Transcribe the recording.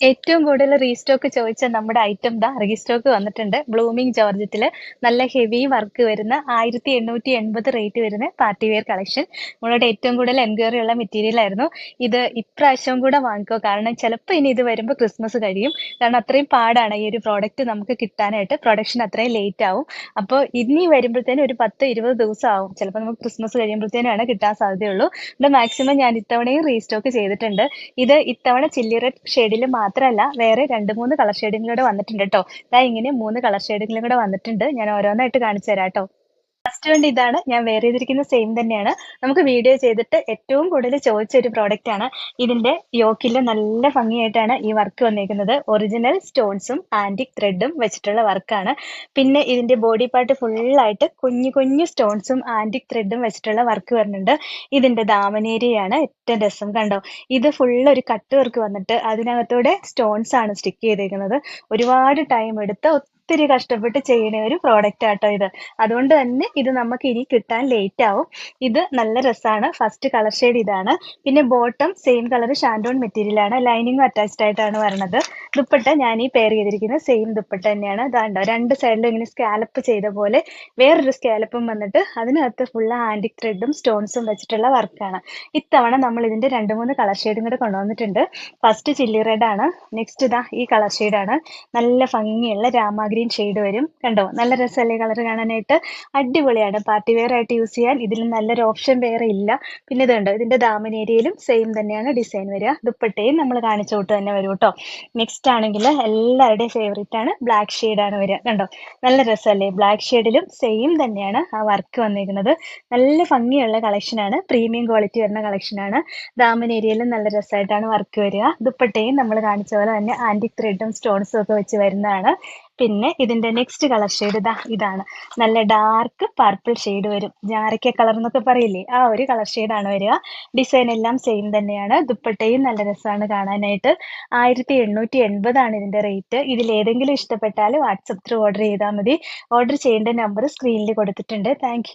ഏറ്റവും കൂടുതൽ റീസ്റ്റോക്ക് ചോദിച്ച നമ്മുടെ ഐറ്റം ദാ റീസ്റ്റോക്ക് വന്നിട്ടുണ്ട്. ബ്ലൂമിംഗ് ജോർജറ്റിൽ നല്ല ഹെവി വർക്ക് വരുന്ന ആയിരത്തി എണ്ണൂറ്റി എൺപത് റേറ്റ് വരുന്ന പാർട്ടി വെയർ കളക്ഷൻ നമ്മളോട് ഏറ്റവും കൂടുതൽ എൻക്വയറി ഉള്ള മെറ്റീരിയൽ ആയിരുന്നു. ഇത് ഇപ്രാവശ്യവും കൂടെ വാങ്ങിക്കോ. കാരണം ചിലപ്പോൾ ഇനി ഇത് വരുമ്പോൾ ക്രിസ്മസ് കഴിയും. കാരണം അത്രയും പാടാണ് ഈ ഒരു പ്രോഡക്റ്റ് നമുക്ക് കിട്ടാനായിട്ട്. പ്രൊഡക്ഷൻ അത്രയും ലേറ്റ് ആവും. അപ്പോൾ ഇനി വരുമ്പോഴത്തേനും ഒരു പത്ത് ഇരുപത് ദിവസം ആവും. ചിലപ്പോൾ നമുക്ക് ക്രിസ്മസ് കഴിയുമ്പോഴത്തേനാണ് കിട്ടാൻ സാധ്യതയുള്ളൂ. ഇവിടെ മാക്സിമം ഞാൻ ഇത്തവണയും റീസ്റ്റോക്ക് ചെയ്തിട്ടുണ്ട്. ഇത് ഇത്തവണ ചില്ലി റെഡ് ഷെയ്ഡിൽ മാത്രമല്ല വേറെ രണ്ട് മൂന്ന് കളർ ഷെയ്ഡിലും കൂടെ വന്നിട്ടുണ്ട് കേട്ടോ ഇതാ ഇങ്ങനെ മൂന്ന് കളർ ഷെയ്ഡിലും കൂടെ വന്നിട്ടുണ്ട്. ഞാൻ ഓരോന്നായിട്ട് കാണിച്ചു തരാം കേട്ടോ ഫസ്റ്റ് കണ്ട് ഇതാണ് ഞാൻ വെയർ ചെയ്തിരിക്കുന്ന സെയിം തന്നെയാണ്. നമുക്ക് വീഡിയോ ചെയ്തിട്ട് ഏറ്റവും കൂടുതൽ ചോദിച്ച ഒരു പ്രോഡക്റ്റ് ആണ്. ഇതിന്റെ യോക്കിൽ നല്ല ഭംഗിയായിട്ടാണ് ഈ വർക്ക് വന്നിരിക്കുന്നത് ഒറിജിനൽ സ്റ്റോൺസും ആന്റിക് ത്രെഡും വെച്ചിട്ടുള്ള വർക്കാണ് പിന്നെ ഇതിന്റെ ബോഡി പാർട്ട് ഫുള്ളായിട്ട് കുഞ്ഞു കുഞ്ഞു സ്റ്റോൺസും ആന്റിക് ത്രെഡും വെച്ചിട്ടുള്ള വർക്ക് വരുന്നുണ്ട്. ഇതിന്റെ ദാമനേരിയാണ് ഏറ്റവും രസം കണ്ടോ? ഇത് ഫുള്ള് ഒരു കട്ട് വർക്ക് വന്നിട്ട് അതിനകത്തൂടെ സ്റ്റോൺസ് ആണ് സ്റ്റിക്ക് ചെയ്തിരിക്കുന്നത് ഒരുപാട് ടൈം എടുത്ത് ഒത്തിരി കഷ്ടപ്പെട്ട് ചെയ്യുന്ന ഒരു പ്രോഡക്റ്റ് ആട്ടോ ഇത്. അതുകൊണ്ട് തന്നെ ഇത് നമുക്ക് ഇനി കിട്ടാൻ ലേറ്റ് ആവും. ഇത് നല്ല രസമാണ് ഫസ്റ്റ് കളർ ഷെയ്ഡ് ഇതാണ്. പിന്നെ bottom same colour shantoon material ആണ്. ലൈനിങ്ങും അറ്റാച്ച്ഡ് ആയിട്ടാണ് വരുന്നത് ദുപ്പട്ട ഞാൻ ഈ പെയർ ചെയ്തിരിക്കുന്നത് സെയിം ദുപ്പട്ട തന്നെയാണ്. കണ്ടോ രണ്ട് സൈഡിലും ഇങ്ങനെ സ്കാലപ്പ് ചെയ്ത പോലെ വേറൊരു സ്കാലപ്പും വന്നിട്ട് അതിനകത്ത് ഫുള്ള് ആന്റിക് ത്രെഡും സ്റ്റോൺസും വെച്ചിട്ടുള്ള വർക്കാണ് ഇത്തവണ നമ്മൾ ഇതിന്റെ രണ്ട് മൂന്ന് കളർ ഷെയ്ഡും കൂടെ കൊണ്ടുവന്നിട്ടുണ്ട്. ഫസ്റ്റ് ചില്ലി റെഡ് ആണ് നെക്സ്റ്റ് ഇതാ ഈ കളർ ആണ്. നല്ല ഭംഗിയുള്ള രാമ ഗ്രീൻ ഷെയ്ഡ് വരും. കണ്ടോ നല്ല രസമല്ലേ കളർ കാണാനായിട്ട്? അടിപൊളിയാണ്. പാർട്ടി വെയർ ആയിട്ട് യൂസ് ചെയ്യാൻ ഇതിൽ നല്ലൊരു ഓപ്ഷൻ വേറെ ഇല്ല. പിന്നെ ഇത് കണ്ടോ ഇതിന്റെ ദാമിനേരിയയിലും സെയിം തന്നെയാണ് ഡിസൈൻ വരിക. ദുപ്പട്ടയും നമ്മൾ കാണിച്ചോട്ട് തന്നെ വരും കേട്ടോ. നെക്സ്റ്റ് ആണെങ്കിൽ എല്ലാവരുടെയും ഫേവറേറ്റ് ആണ് ബ്ലാക്ക് ഷെയ്ഡ് ആണ് വരിക. കണ്ടോ? നല്ല രസമല്ലേ? ബ്ലാക്ക് ഷെയ്ഡിലും സെയിം തന്നെയാണ് ആ വർക്ക് വന്നിരിക്കുന്നത്. നല്ല ഭംഗിയുള്ള കളക്ഷൻ ആണ്. പ്രീമിയം ക്വാളിറ്റി വരുന്ന കളക്ഷൻ ആണ്. ദാമൻ ഏരിയയിലും നല്ല രസമായിട്ടാണ് വർക്ക് വരിക. ദുപ്പട്ടയും നമ്മൾ കാണിച്ച പോലെ തന്നെ ആന്റിക് ത്രെഡും സ്റ്റോൺസും ഒക്കെ വെച്ച് വരുന്നതാണ്. പിന്നെ ഇതിന്റെ നെക്സ്റ്റ് കളർ ഷെയ്ഡ് ഇതാ ഇതാണ്. നല്ല ഡാർക്ക് പർപ്പിൾ ഷെയ്ഡ് വരും. ജാരക്ക കളർ എന്നൊക്കെ പറയില്ലേ? ആ ഒരു കളർ ആണ് വരിക. ഡിസൈൻ എല്ലാം സെയിം തന്നെയാണ്. ദുപ്പട്ടയും നല്ല രസമാണ് കാണാനായിട്ട്. ആയിരത്തി എണ്ണൂറ്റി എൺപതാണ് ഇതിന്റെ റേറ്റ് ഇതിൽ ഏതെങ്കിലും ഇഷ്ടപ്പെട്ടാൽ വാട്സപ്പ് ത്രൂ ഓർഡർ ചെയ്താൽ മതി. ഓർഡർ ചെയ്യേണ്ട നമ്പർ സ്ക്രീനിൽ കൊടുത്തിട്ടുണ്ട്. താങ്ക്